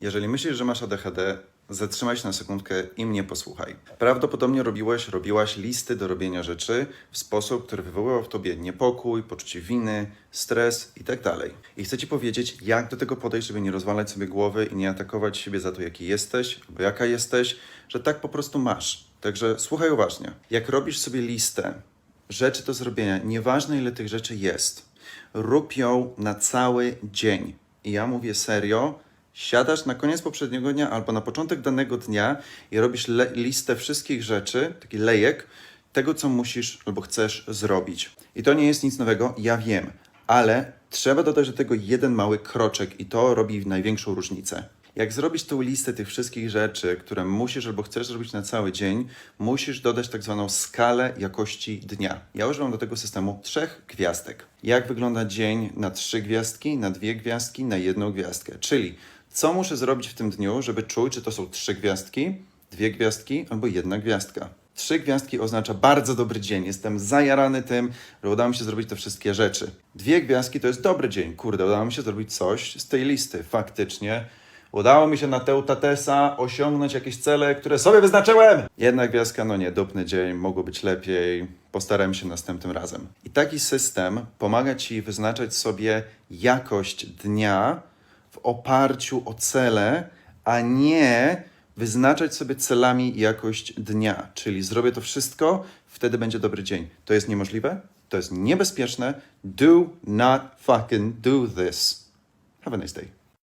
Jeżeli myślisz, że masz ADHD, zatrzymaj się na sekundkę i mnie posłuchaj. Prawdopodobnie robiłeś, robiłaś listy do robienia rzeczy w sposób, który wywoływał w tobie niepokój, poczucie winy, stres itd. I chcę ci powiedzieć, jak do tego podejść, żeby nie rozwalać sobie głowy i nie atakować siebie za to, jaki jesteś, albo jaka jesteś, że tak po prostu masz. Także słuchaj uważnie. Jak robisz sobie listę rzeczy do zrobienia, nieważne ile tych rzeczy jest, rób ją na cały dzień. I ja mówię serio, siadasz na koniec poprzedniego dnia albo na początek danego dnia i robisz listę wszystkich rzeczy, taki lejek, tego co musisz albo chcesz zrobić. I to nie jest nic nowego, ja wiem, ale trzeba dodać do tego jeden mały kroczek i to robi największą różnicę. Jak zrobisz tą listę tych wszystkich rzeczy, które musisz albo chcesz zrobić na cały dzień, musisz dodać tak zwaną skalę jakości dnia. Ja używam do tego systemu trzech gwiazdek. Jak wygląda dzień na trzy gwiazdki, na dwie gwiazdki, na jedną gwiazdkę? Czyli co muszę zrobić w tym dniu, żeby czuć, czy to są trzy gwiazdki, dwie gwiazdki albo jedna gwiazdka. Trzy gwiazdki oznacza bardzo dobry dzień. Jestem zajarany tym, że udało mi się zrobić te wszystkie rzeczy. Dwie gwiazdki to jest dobry dzień. Kurde, udało mi się zrobić coś z tej listy. Faktycznie udało mi się na Teutatesa osiągnąć jakieś cele, które sobie wyznaczyłem. Jedna gwiazdka, no nie, dupny dzień, mogło być lepiej. Postaram się następnym razem. I taki system pomaga Ci wyznaczać sobie jakość dnia w oparciu o cele, a nie wyznaczać sobie celami jakość dnia. Czyli zrobię to wszystko, wtedy będzie dobry dzień. To jest niemożliwe, to jest niebezpieczne. Do not fucking do this. Have a nice day.